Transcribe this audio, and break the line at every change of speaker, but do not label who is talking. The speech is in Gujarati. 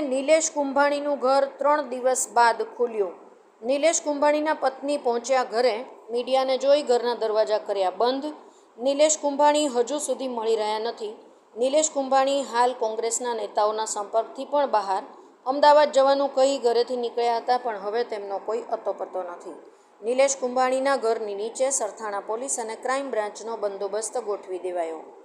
નિલેશ કુંભાણીનું ઘર ત્રણ દિવસ બાદ ખુલ્યું. નિલેશ કુંભાણીના પત્ની પહોંચ્યા ઘરે, મીડિયાને જોઈ ઘરના દરવાજા કર્યા બંધ. નિલેશ કુંભાણી હજુ સુધી મળી રહ્યા નથી. નિલેશ કુંભાણી હાલ કોંગ્રેસના નેતાઓના સંપર્કથી પણ બહાર. અમદાવાદ જવાનું કહી ઘરેથી નીકળ્યા હતા, પણ હવે તેમનો કોઈ અતોપતો નથી. નિલેશ કુંભાણીના ઘરની નીચે સરથાણા પોલીસ અને ક્રાઇમ બ્રાન્ચનો બંદોબસ્ત ગોઠવી દેવાયો.